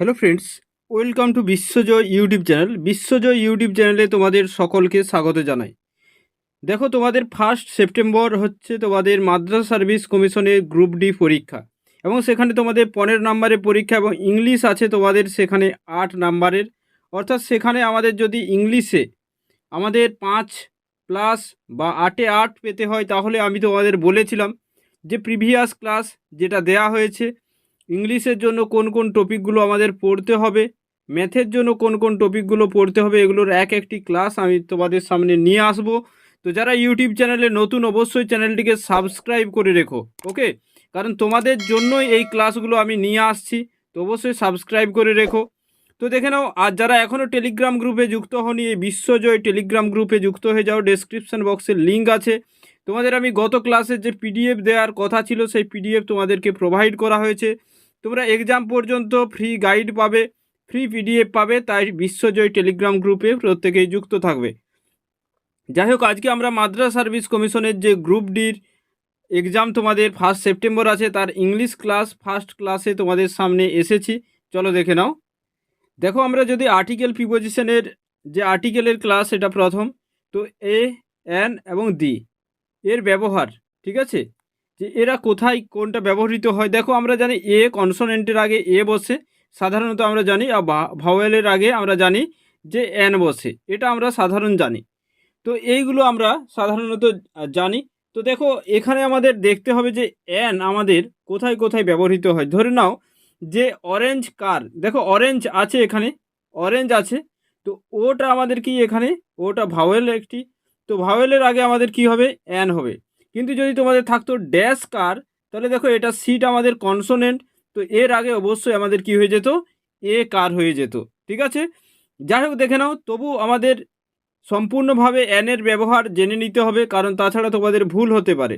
Hello friends welcome to Biswajoy YouTube channel Biswajoy YouTube চ্যানেলে তোমাদের সকলকে স্বাগত জানাই। দেখো, তোমাদের ফার্স্ট সেপ্টেম্বর হচ্ছে তোমাদের মাদ্রাসা সার্ভিস কমিশনের গ্রুপ ডি পরীক্ষা এবং সেখানে তোমাদের পনেরো নম্বরের পরীক্ষা এবং ইংলিশ আছে তোমাদের সেখানে আট নাম্বারের। অর্থাৎ সেখানে আমাদের যদি ইংলিশে আমাদের পাঁচ প্লাস বা আটে আট পেতে হয়, তাহলে আমি তোমাদের বলেছিলাম যে প্রিভিয়াস ক্লাস যেটা দেয়া হয়েছে ইংলিশের জন্য কোন কোন টপিকগুলো আমাদের পড়তে হবে, ম্যাথের জন্য কোন কোন টপিকগুলো পড়তে হবে, এগুলোর এক একটি ক্লাস আমি তোমাদের সামনে নিয়ে আসব। তো যারা ইউটিউব চ্যানেলে নতুন, অবশ্যই চ্যানেলটিকে সাবস্ক্রাইব করে রেখো, ওকে? কারণ তোমাদের জন্যই এই ক্লাসগুলো আমি নিয়ে আসছি, তো অবশ্যই সাবস্ক্রাইব করে রেখো। তো দেখে নাও, আর যারা এখনও টেলিগ্রাম গ্রুপে যুক্ত হনি এই বিশ্বজয় টেলিগ্রাম গ্রুপে যুক্ত হয়ে যাও ডেসক্রিপশন বক্সে লিঙ্ক আছে। তোমাদের আমি গত ক্লাসের যে পিডিএফ দেওয়ার কথা ছিল, সেই পিডিএফ তোমাদেরকে প্রোভাইড করা হয়েছে। তোমরা এক্সাম পর্যন্ত ফ্রি গাইড পাবে ফ্রি পিডিএফ পাবে, তাই বিশ্বজয় টেলিগ্রাম গ্রুপে প্রত্যেকেই যুক্ত থাকবে। যাই হোক আজকে আমরা মাদ্রাসা সার্ভিস কমিশনের যে গ্রুপ ডির এক্সাম তোমাদের ফার্স্ট সেপ্টেম্বর আছে, তার ইংলিশ ক্লাস ফার্স্ট ক্লাসে তোমাদের সামনে এসেছি। চলো দেখে নাও। দেখো, আমরা যদি আর্টিকেল প্রিপোজিশনের যে আর্টিকেলের ক্লাস এটা প্রথম, তো এ এন এবং দি এর ব্যবহার, ঠিক আছে? যে এরা কোথায় কোনটা ব্যবহৃত হয়? দেখো, আমরা জানি এ কনসোনেন্টের আগে এ বসে, সাধারণত আমরা জানি আর ভাওয়েলের আগে আমরা জানি যে এন বসে, এটা আমরা সাধারণ জানি। তো এইগুলো আমরা সাধারণত জানি। তো দেখো, এখানে আমাদের দেখতে হবে যে এন আমাদের কোথায় কোথায় ব্যবহৃত হয়। ধরে নাও যে অরেঞ্জ কার, দেখো অরেঞ্জ আছে এখানে অরেঞ্জ আছে। তো ওটা আমাদের কি এখানে? ওটা ভাওয়েল একটি। তো ভাওয়েলের আগে আমাদের কি হবে? অ্যান হবে। কিন্তু যদি তোমাদের থাকতো ড্যাশ কার তাহলে দেখো এটা সিট আমাদের কনসোনেন্ট তো এর আগে অবশ্যই আমাদের কি হয়ে যেত? এ কার হয়ে যেত, ঠিক আছে? যাই হোক, দেখে নাও, তবু আমাদের সম্পূর্ণভাবে অ্যানের ব্যবহার জেনে নিতে হবে, কারণ তাছাড়া তোমাদের ভুল হতে পারে।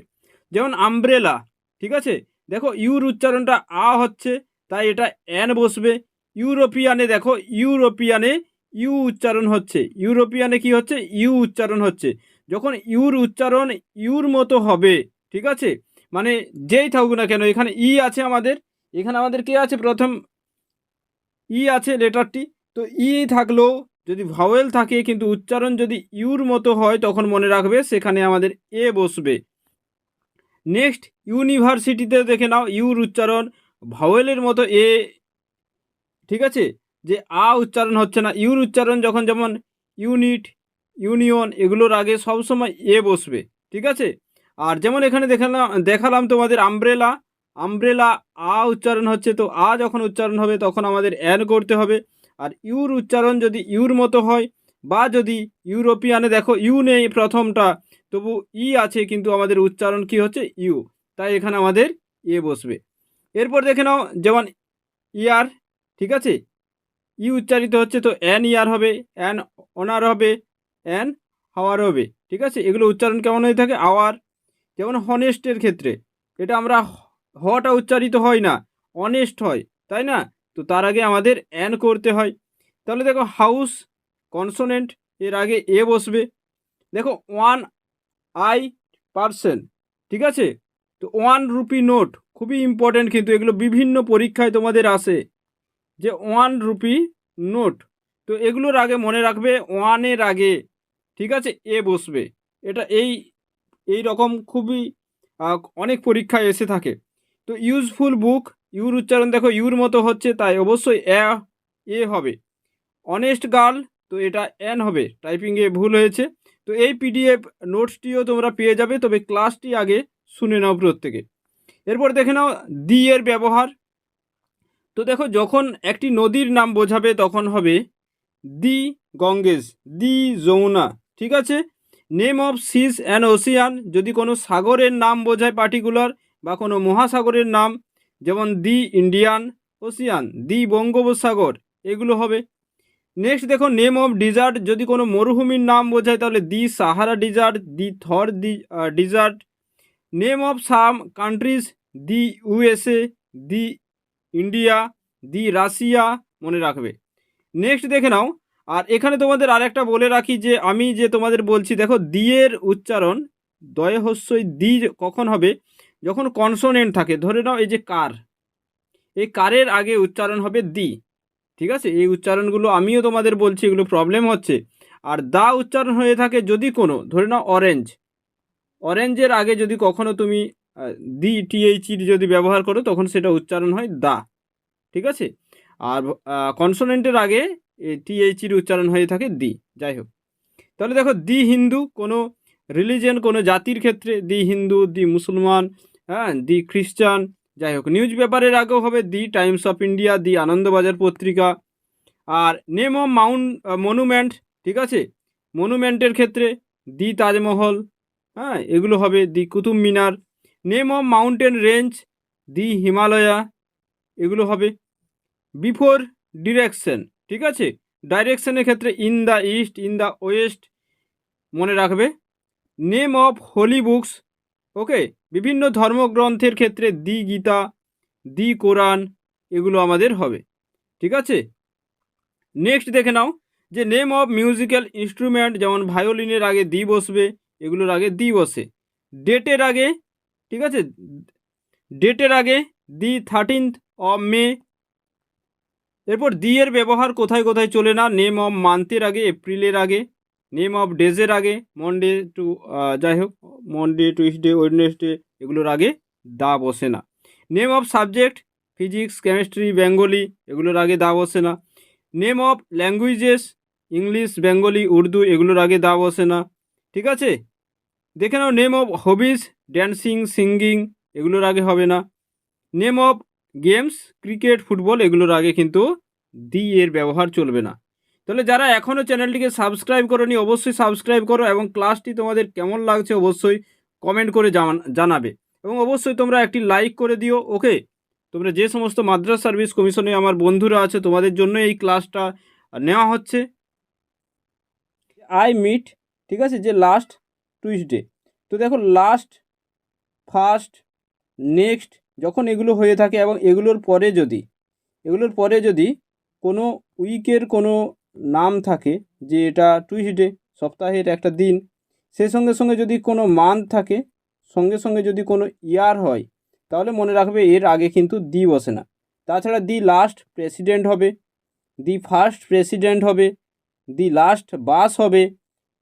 যেমন আমব্রেলা ঠিক আছে? দেখো ইউর উচ্চারণটা আ হচ্ছে, তাই এটা অ্যান বসবে। ইউরোপিয়ানে দেখো, ইউরোপিয়ানে ইউ উচ্চারণ হচ্ছে। ইউরোপিয়ানে কি হচ্ছে? ইউ উচ্চারণ হচ্ছে। যখন ইউর উচ্চারণ ইউর মতো হবে, ঠিক আছে? মানে যেই থাকুক না কেন, এখানে ই আছে আমাদের। এখানে আমাদের কে আছে? প্রথম ই আছে লেটারটি। তো ই থাকলেও যদি ভাওয়েল থাকে, কিন্তু উচ্চারণ যদি ইউর মতো হয়, তখন মনে রাখবে সেখানে আমাদের এ বসবে। নেক্সট, ইউনিভার্সিটিতে দেখে নাও, ইউর উচ্চারণ ভাওয়েলের মতো এ, ঠিক আছে? যে আ উচ্চারণ হচ্ছে না, ইউর উচ্চারণ যখন যেমন ইউনিট ইউনিয়ন এগুলোর আগে সবসময় এ বসবে, ঠিক আছে? আর যেমন এখানে দেখালাম দেখালাম তোমাদের আমব্রেলা আমব্রেলা আ উচ্চারণ হচ্ছে তো আ যখন উচ্চারণ হবে তখন আমাদের অ্যান করতে হবে। আর ইউর উচ্চারণ যদি ইউর মতো হয় বা যদি ইউরোপিয়ানে দেখো ইউ নেই প্রথমটা, তবু ই আছে কিন্তু আমাদের উচ্চারণ কি হচ্ছে? ইউ। তাই এখানে আমাদের এ বসবে। এরপর দেখে নাও যেমন ইয়ার, ঠিক আছে? ই উচ্চারিত হচ্ছে তো অ্যান ইয়ার হবে অ্যান অনার হবে অ্যান হাওয়ার হবে। ঠিক আছে? এগুলো উচ্চারণ কেমন হয়ে থাকে? আওয়ার যেমন হনেস্টের ক্ষেত্রে, এটা আমরা হটা উচ্চারিত হয় না অনেস্ট হয়, তাই না? তো তার আগে আমাদের অ্যান করতে হয়। তাহলে দেখো হাউস কনসোনেন্ট এর আগে এ বসবে। দেখো ওয়ান আই পার্সেন ঠিক আছে? তো ওয়ান রুপি নোট খুবই ইম্পর্ট্যান্ট কিন্তু এগুলো বিভিন্ন পরীক্ষায় তোমাদের আসে। যে ওয়ান রুপি নোট তো এগুলোর আগে মনে রাখবে ওয়ানের আগে, ঠিক আছে? এ বসবে। এটা এই এই রকম খুবই অনেক পরীক্ষায় এসে থাকে। তো ইউজফুল বুক ইউর উচ্চারণ দেখো ইউর মতো হচ্ছে, তাই অবশ্যই এ এ হবে। অনেস্ট গার্ল তো এটা এন হবে টাইপিংয়ে ভুল হয়েছে। তো এই পিডিএফ নোটসটিও তোমরা পেয়ে যাবে, তবে ক্লাসটি আগে শুনে নাও প্রত্যেকে। এরপর দেখে নাও দি এর ব্যবহার। তো দেখো, যখন একটি নদীর নাম বোঝাবে, তখন হবে দি গঙ্গেজ, দি যমুনা, ঠিক আছে? Name of seas and ocean যদি কোনো সাগরের নাম বোঝায় পার্টিকুলার বা কোনো মহাসাগরের নাম, যেমন দি ইন্ডিয়ান ওসিয়ান, দি বঙ্গোপসাগর, এগুলো হবে। নেক্সট দেখো নেম অফ ডিজার্ট যদি কোনো মরুভূমির নাম বোঝায় তাহলে the Sahara desert the Thar the desert name of some countries the USA the India, the Russia, মনে রাখবে। নেক্সট দেখে নাও। আর এখানে তোমাদের আরেকটা বলে রাখি যে, আমি যে তোমাদের বলছি, দেখো, দিয়ের উচ্চারণ দয়ে হস্যই দি কখন হবে? যখন কনসোনেন্ট থাকে। ধরে নাও, এই যে কার। এই কারের আগে উচ্চারণ হবে দি। ঠিক আছে? এই উচ্চারণগুলো আমিও তোমাদের বলছি, এগুলো প্রবলেম হচ্ছে। আর দা উচ্চারণ হয়ে থাকে যদি কোনো, ধরে নাও অরেঞ্জ অরেঞ্জের আগে যদি কখনো তুমি দি টিএইচির যদি ব্যবহার করো, তখন সেটা উচ্চারণ হয় দা। ঠিক আছে? আর কনসোনেন্টের আগে টিএইচির উচ্চারণ হয়ে থাকে দি। যাই হোক। তাহলে দেখো, দি হিন্দু, কোনো রিলিজিয়ন কোনো জাতির ক্ষেত্রে দি হিন্দু, দি মুসলমান হ্যাঁ দি খ্রিস্টান, যাই হোক নিউজ পেপারের আগেও হবে the, Times of India, the Anandabazar Patrika, R name of mount monument ঠিক আছে? মনুমেন্টের ক্ষেত্রে দি তাজমহল হ্যাঁ এগুলো হবে the Qutub Minar. Name of mountain range the Himalaya, এগুলো হবে বিফোর ডিরেকশন, ঠিক আছে? ডাইরেকশনের ক্ষেত্রে in the east in the west মনে রাখবে। Name of holy books okay বিভিন্ন ধর্মগ্রন্থের ক্ষেত্রে দি গীতা, দি কোরআন, এগুলো আমাদের হবে, ঠিক আছে? নেক্সট দেখে নাও, যে নেম অফ মিউজিক্যাল ইনস্ট্রুমেন্ট যেমন ভায়োলিনের আগে দি বসবে, এগুলোর আগে দি বসে। ডেটের আগে, ঠিক আছে? ডেটের আগে, দি থার্টিনথ অফ মে এরপর দি এর ব্যবহার কোথায় কোথায় চলে না? নেম অফ মান্থের আগে এপ্রিলের আগে নেম অফ ডেজের আগে মনডে টু যাই হোক মনডে টুইসডে ওয়েডনেসডে এগুলোর আগে দা বসে না। Name of subject physics chemistry Bengali এগুলোর আগে দা বসে না। Name of languages English Bengali Urdu এগুলোর আগে দা বসে না। ঠিক আছে? দেখে নাও name of hobbies dancing singing এগুলোর আগে হবে না। Name of games, cricket, football এগুলোর আগে কিন্তু দি এর ব্যবহার চলবে না। তাহলে যারা এখনও চ্যানেলটিকে সাবস্ক্রাইব করোনি, অবশ্যই সাবস্ক্রাইব করো এবং ক্লাসটি তোমাদের কেমন লাগছে অবশ্যই কমেন্ট করে জানাবে। এবং অবশ্যই তোমরা একটি লাইক করে দিও, ওকে? তোমরা যে সমস্ত মাদ্রাস সার্ভিস কমিশনে আমার বন্ধুরা আছে, তোমাদের জন্য এই ক্লাসটা নেওয়া হচ্ছে। আই মিট, ঠিক আছে? যে লাস্ট টুইসডে। তো দেখো, লাস্ট, ফার্স্ট, নেক্সট যখন এগুলো হয়ে থাকে এবং এগুলোর পরে যদি, এগুলোর পরে যদি কোনো উইকের কোনো নাম থাকে যে এটা টুইসডে সপ্তাহের একটা দিন, সেই সঙ্গে সঙ্গে যদি কোনো মান্থ থাকে, সঙ্গে সঙ্গে যদি কোনো ইয়ার হয়, তাহলে মনে রাখবে এর আগে কিন্তু দি বসে না। তাছাড়া দি লাস্ট প্রেসিডেন্ট হবে দি ফার্স্ট প্রেসিডেন্ট হবে দি লাস্ট বাস হবে,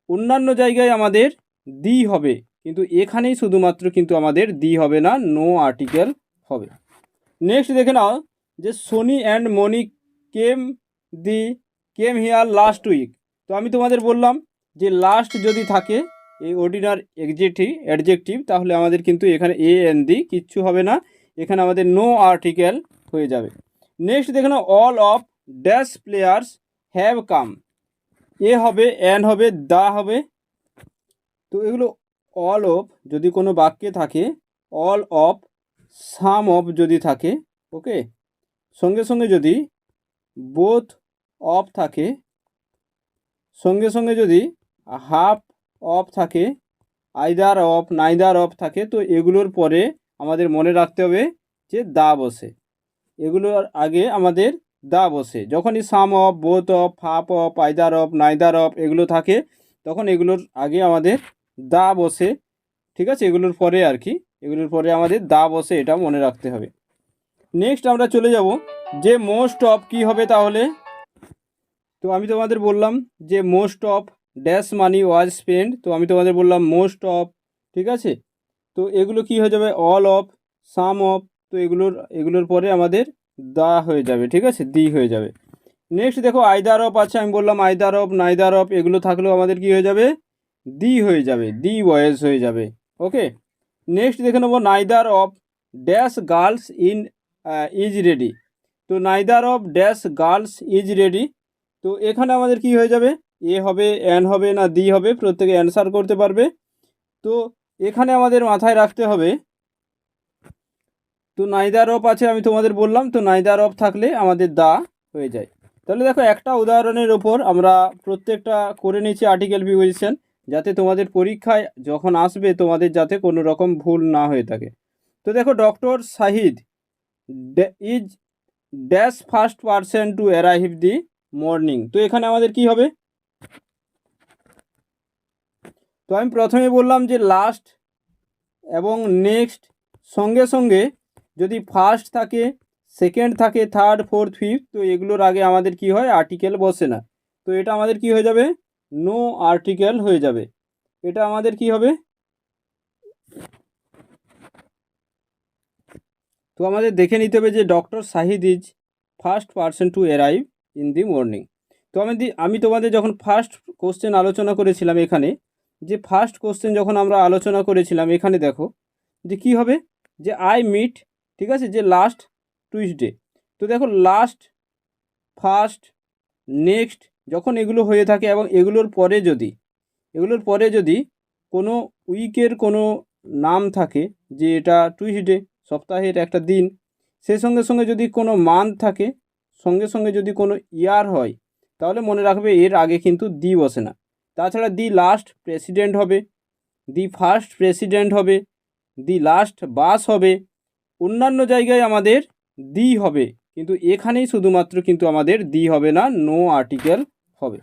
অন্যান্য জায়গায় আমাদের দি হবে, কিন্তু এখানেই শুধুমাত্র কিন্তু আমাদের দি হবে না নো আর্টিকেল হবে। নেক্সট দেখে নাও যে Soni and Moni came the came here last week তো আমি তোমাদের বললাম যে লাস্ট যদি থাকে, এই অর্ডিনার এক্সেটিভ অ্যাডজেক্টিভ তাহলে আমাদের কিন্তু এখানে এ এন দি কিচ্ছু হবে না। এখানে আমাদের নো আর্টিকেল হয়ে যাবে। নেক্সট দেখে নাও all of dash players have come a হবে অ্যান হবে দা হবে। তো এগুলো অল অফ যদি কোনো বাক্যে থাকে অল অফ সাম অফ যদি থাকে ওকে সঙ্গে সঙ্গে যদি বোথ অফ থাকে, সঙ্গে সঙ্গে যদি হাফ অফ থাকে আইদার অফ নাইদার অফ থাকে, তো এগুলোর পরে আমাদের মনে রাখতে হবে যে দা বসে। এগুলোর আগে আমাদের দা বসে। যখনই some of both of half of either of neither of এগুলো থাকে, তখন এগুলোর আগে আমাদের দা বসে। ঠিক আছে? এগুলোর পরে আর কি এগুলোর পরে আমাদের দা বসে এটা মনে রাখতে হবে। নেক্সট আমরা চলে যাব যে মোস্ট অফ কি হবে তাহলে? তো আমি তোমাদের বললাম যে most of dash money was spend তো আমি তোমাদের বললাম মোস্ট অফ ঠিক আছে? তো এগুলো কি হয়ে যাবে? অল অফ সাম অফ তো এগুলোর এগুলোর পরে আমাদের দা হয়ে যাবে, ঠিক আছে? দি হয়ে যাবে। নেক্সট দেখো আইদার অফ আছে, আমি বললাম আইদার অফ নাইদার অফ এগুলো থাকলেও আমাদের কি হয়ে যাবে? দি হয়ে যাবে দি বয়েস হয়ে যাবে ওকে নেক্সট দেখে নেব neither of dash girls in is ready তো neither of dash girls is ready তো এখানে আমাদের কি হয়ে যাবে? এ হবে অ্যান হবে, না দি হবে, প্রত্যেকে অ্যান্সার করতে পারবে। তো এখানে আমাদের মাথায় রাখতে হবে, তো নাইদার অফ আছে আমি তোমাদের বললাম, তো নাইদার অফ থাকলে আমাদের দা হয়ে যায়। তাহলে দেখো একটা উদাহরণের ওপর আমরা প্রত্যেকটা করে নিয়েছি আর্টিকেল প্রিপোজিশন যাতে তোমাদের পরীক্ষায় যখন আসবে তোমাদের যাতে কোনো রকম ভুল না হয়ে থাকে। তো দেখো doctor Shahid is dash first person to arrive the morning তো এখানে আমাদের কি হবে? তো আমি প্রথমে বললাম যে লাস্ট এবং নেক্সট সঙ্গে সঙ্গে যদি ফার্স্ট থাকে সেকেন্ড থাকে থার্ড ফোর্থ ফিফথ তো এগুলোর আগে আমাদের কি হয়? আর্টিকেল বসে না। তো এটা আমাদের কি হয়ে যাবে? নো আর্টিকেল হয়ে যাবে। এটা আমাদের কি হবে? তো আমাদের দেখে নিতে হবে যে doctor Shahid is first person to arrive in the morning তো আমি আমি তোমাদের যখন ফার্স্ট কোশ্চেন আলোচনা করেছিলাম এখানে, যে ফার্স্ট কোশ্চেন যখন আমরা আলোচনা করেছিলাম এখানে দেখো, যে কি হবে? যে আই মিট ঠিক আছে? যে লাস্ট টুইসডে তো দেখো লাস্ট ফার্স্ট নেক্সট যখন এগুলো হয়ে থাকে এবং এগুলোর পরে যদি, এগুলোর পরে যদি কোনো উইকের কোনো নাম থাকে যে এটা টুইসডে সপ্তাহের একটা দিন সেই সঙ্গে সঙ্গে যদি কোনো মান্থ থাকে, সঙ্গে সঙ্গে যদি কোনো ইয়ার হয়, তাহলে মনে রাখবে এর আগে কিন্তু দি বসে না। তাছাড়া দি লাস্ট প্রেসিডেন্ট হবে দি ফার্স্ট প্রেসিডেন্ট হবে দি লাস্ট বাস হবে, অন্যান্য জায়গায় আমাদের দি হবে, কিন্তু এখানেই শুধুমাত্র কিন্তু আমাদের দি হবে না নো আর্টিকেল হবে।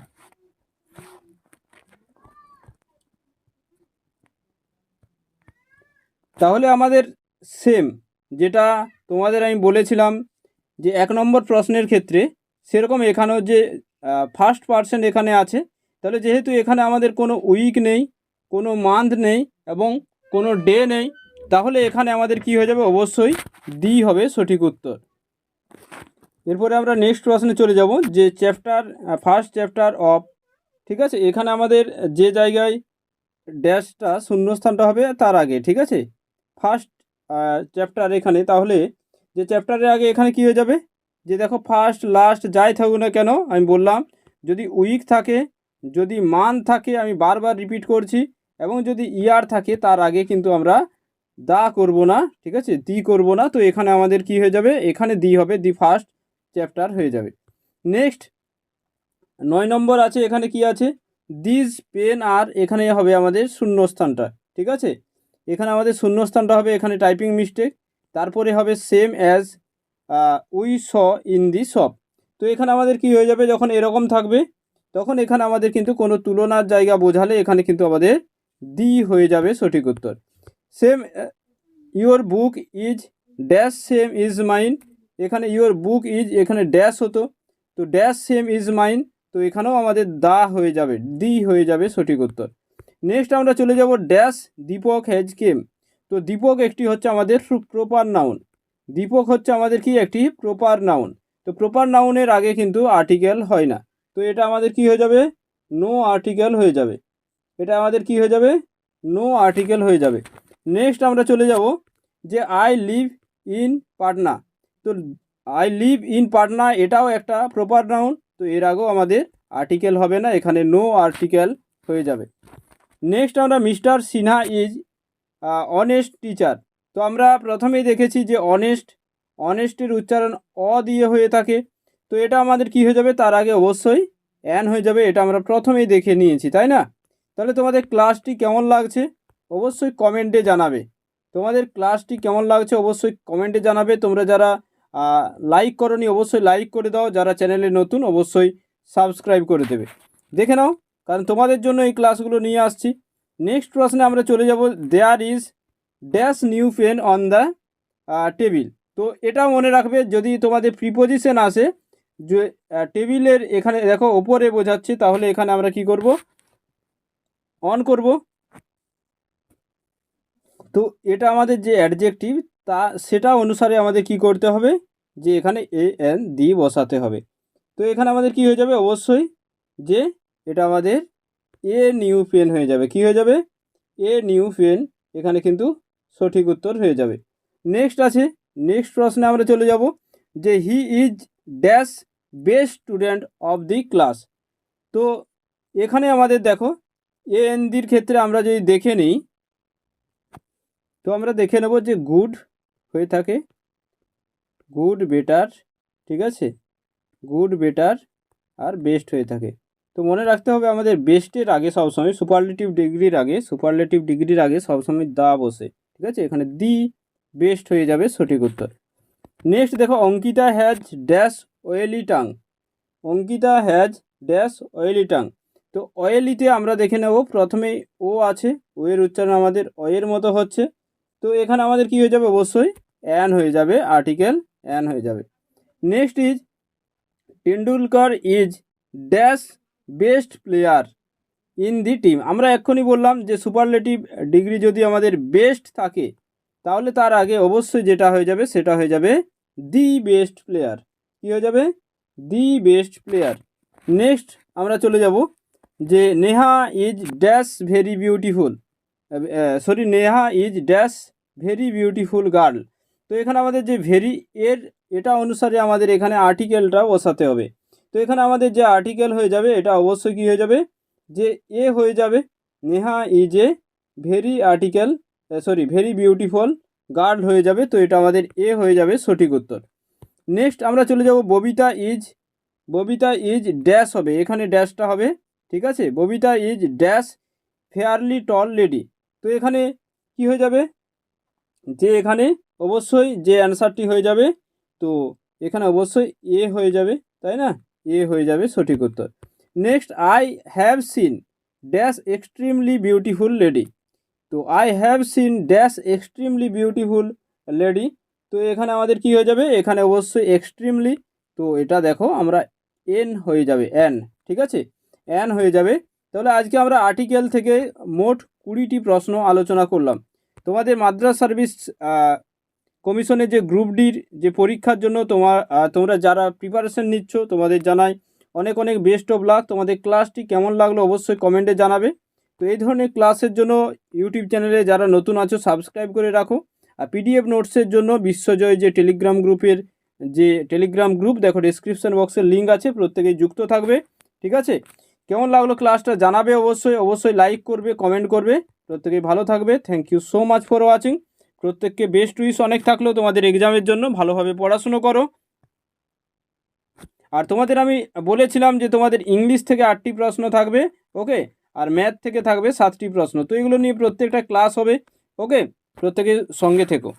তাহলে আমাদের সেম যেটা তোমাদের আমি বলেছিলাম যে এক নম্বর প্রশ্নের ক্ষেত্রে সেরকম এখানেও যে ফার্স্ট পার্সেন্ট এখানে আছে, তাহলে যেহেতু এখানে আমাদের কোনো উইক নেই, কোনো মান্থ নেই এবং কোনো ডে নেই, তাহলে এখানে আমাদের কি হয়ে যাবে? অবশ্যই ডি হবে সঠিক উত্তর। এরপরে আমরা নেক্সট প্রশ্নে চলে যাব, যে চ্যাপ্টার ফার্স্ট চ্যাপ্টার অফ ঠিক আছে? এখানে আমাদের যে জায়গায় ড্যাশটা শূন্যস্থানটা হবে তার আগে, ঠিক আছে? ফার্স্ট চ্যাপ্টার এখানে, তাহলে যে চ্যাপ্টারের আগে এখানে কি হয়ে যাবে? যে দেখো ফার্স্ট লাস্ট যাই থাকুক না কেন, আমি বললাম, যদি উইক থাকে, যদি মান থাকে, আমি বারবার রিপিট করছি, এবং যদি ইয়ার থাকে, তার আগে কিন্তু আমরা দা করব না, ঠিক আছে? দি করব না, তো এখানে আমাদের কি হয়ে যাবে? এখানে দি হবে, দি ফার্স্ট চ্যাপ্টার হয়ে যাবে। নেক্সট, নয় নম্বর আছে, এখানে কি আছে? দিজ পেন আর এখানে হবে আমাদের শূন্যস্থানটা, ঠিক আছে? এখানে আমাদের শূন্যস্থানটা হবে, এখানে টাইপিং মিস্টেক তারপরে হবে same as we saw in the shop তো এখানে আমাদের কি হয়ে যাবে? যখন এরকম থাকবে, তখন এখানে আমাদের কিন্তু কোনো তুলনার জায়গা বোঝালে এখানে কিন্তু আমাদের দি হয়ে যাবে সঠিক উত্তর। Same your book is dash same is mine এখানে ইওর বুক ইজ এখানে ড্যাশ হতো, তো ড্যাশ সেম ইজ মাইন তো এখানেও আমাদের দা হয়ে যাবে দি হয়ে যাবে সঠিক উত্তর। নেক্সট আমরা চলে যাব ড্যাশ দীপক হ্যাজ কেম তো দীপক একটি হচ্ছে আমাদের প্রপার নাউন দীপক হচ্ছে আমাদের কি একটি প্রপার নাউন তো প্রপার নাউনের আগে কিন্তু আর্টিকেল হয় না, তো এটা আমাদের কি হয়ে যাবে? নো আর্টিকেল হয়ে যাবে। এটা আমাদের কি হয়ে যাবে? নো আর্টিকেল হয়ে যাবে। নেক্সট আমরা চলে যাব যে আই লিভ ইন পাটনা তো আই লিভ ইন পাটনা এটাও একটা প্রপার নাউন তো এর আগেও আমাদের আর্টিকেল হবে না, এখানে নো আর্টিকেল হয়ে যাবে। নেক্সট আমরা mister Sinha is honest teacher তো আমরা প্রথমেই দেখেছি যে অনেস্ট অনেস্টের উচ্চারণ অ দিয়ে হয়ে থাকে, তো এটা আমাদের কি হয়ে যাবে? তার আগে অবশ্যই অ্যান হয়ে যাবে, এটা আমরা প্রথমেই দেখে নিয়েছি, তাই না? তাহলে তোমাদের ক্লাসটি কেমন লাগছে? অবশ্যই কমেন্টে জানাবে। তোমাদের ক্লাসটি কেমন লাগছে? অবশ্যই কমেন্টে জানাবে। তোমরা যারা লাইক করনি, অবশ্যই লাইক করে দাও। যারা চ্যানেলে নতুন, অবশ্যই সাবস্ক্রাইব করে দেবে। দেখে নাও, কারণ তোমাদের জন্য এই ক্লাসগুলো নিয়ে আসছি। নেক্সট প্রশ্নে আমরা চলে যাব। There is dash new pen on the table তো এটা মনে রাখবে, যদি তোমাদের প্রিপোজিশন আসে, যে টেবিলের এখানে দেখো, ওপরে বোঝাচ্ছি, তাহলে এখানে আমরা কি করব? অন করব। তো এটা আমাদের যে অ্যাডজেক্টিভ তা সেটা অনুসারে আমাদের কি করতে হবে? যে এখানে এ এন দি বসাতে হবে। তো এখানে আমাদের কি হয়ে যাবে? অবশ্যই যে এটা আমাদের এ নিউ পেন হয়ে যাবে। কি হয়ে যাবে? এ নিউ পেন এখানে কিন্তু সঠিক উত্তর হয়ে যাবে। নেক্সট আছে। নেক্সট প্রশ্নে আমরা চলে যাব যে he is dash best student of the class তো এখানে আমাদের দেখো এ এন দির ক্ষেত্রে আমরা যদি দেখে নিই, তো আমরা দেখে নেব যে গুড হয়ে থাকে। গুড বেটার ঠিক আছে? গুড বেটার আর বেস্ট হয়ে থাকে। তো মনে রাখতে হবে আমাদের বেস্টের আগে সবসময় সুপারলেটিভ ডিগ্রির আগে সুপারলেটিভ ডিগ্রির আগে সবসময় দা বসে, ঠিক আছে? এখানে দি বেস্ট হয়ে যাবে সঠিক উত্তর। নেক্সট দেখো, Ankita has dash oily tongue Ankita has dash oily tongue তো অয়েলিতে আমরা দেখে নেব প্রথমেই ও আছে ও এর উচ্চারণ আমাদের অয়ের মতো হচ্ছে। তো এখানে আমাদের কি হয়ে যাবে? অবশ্যই অ্যান হয়ে যাবে আর্টিকেল অ্যান হয়ে যাবে। Next is Tendulkar is dash best player in the team আমরা এক্ষুনি বললাম যে সুপারলেটিভ ডিগ্রি যদি আমাদের বেস্ট থাকে, তাহলে তার আগে অবশ্যই যেটা হয়ে যাবে, সেটা হয়ে যাবে দি বেস্ট প্লেয়ার কী হয়ে যাবে? দি বেস্ট প্লেয়ার নেক্সট আমরা চলে যাব যে Neha is dash very beautiful sorry Neha is dash very beautiful girl তো এখানে আমাদের যে ভেরি এর, এটা অনুসারে আমাদের এখানে আর্টিকেলটা বসাতে হবে। তো এখানে আমাদের যে আর্টিকেল হয়ে যাবে, এটা অবশ্যই কী হয়ে যাবে? যে এ হয়ে যাবে, Neha is a very article sorry very beautiful girl হয়ে যাবে, তো এটা আমাদের এ হয়ে যাবে সঠিক উত্তর। নেক্সট আমরা চলে যাব, Babita is Babita is dash হবে, এখানে ড্যাশটা হবে, ঠিক আছে? Babita is dash fairly tall lady তো এখানে কি হয়ে যাবে? যে এখানে অবশ্যই যে অ্যান্সারটি হয়ে যাবে, তো এখানে অবশ্যই এ হয়ে যাবে, তাই না? এ হয়ে যাবে সঠিক উত্তর। Next I have seen dash extremely beautiful lady তো I have seen dash extremely beautiful lady তো এখানে আমাদের কি হয়ে যাবে? এখানে অবশ্যই এক্সট্রিমলি তো এটা দেখো আমরা এন হয়ে যাবে এন ঠিক আছে? এন হয়ে যাবে। তাহলে আজকে আমরা আর্টিকেল থেকে মোট কুড়িটি প্রশ্ন আলোচনা করলাম। তোমাদের মাদ্রাস সার্ভিস কমিশনের যে গ্রুপ ডির যে পরীক্ষার জন্য তোমার তোমরা যারা প্রিপারেশন নিচ্ছ, তোমাদের জানাই অনেক অনেক বেস্ট অফ লাক তোমাদের ক্লাসটি কেমন লাগল অবশ্যই কমেন্টে জানাবে। তো এই ধরনের ক্লাসের জন্য ইউটিউব চ্যানেলে যারা নতুন আছো সাবস্ক্রাইব করে রাখো। আর পিডিএফ নোটসের জন্য বিশ্বজয় যে টেলিগ্রাম গ্রুপের যে টেলিগ্রাম গ্রুপ দেখো ডিসক্রিপশন বক্সের লিঙ্ক আছে, প্রত্যেকেই যুক্ত থাকবে। ঠিক আছে? কেমন লাগল ক্লাসটা জানাবে অবশ্যই। অবশ্যই লাইক করবে কমেন্ট করবে। প্রত্যেকেই ভালো থাকবে। Thank you so much for watching প্রত্যেককে বেস্ট উইস অনেক থাকলেও তোমাদের এক্সামের জন্য ভালোভাবে পড়াশুনো করো। আর তোমাদের আমি বলেছিলাম যে তোমাদের ইংলিশ থেকে আটটি প্রশ্ন থাকবে ওকে আর ম্যাথ থেকে থাকবে সাতটি প্রশ্ন। তো এগুলো নিয়ে প্রত্যেকটা ক্লাস হবে ওকে প্রত্যেকের সঙ্গে থেকো।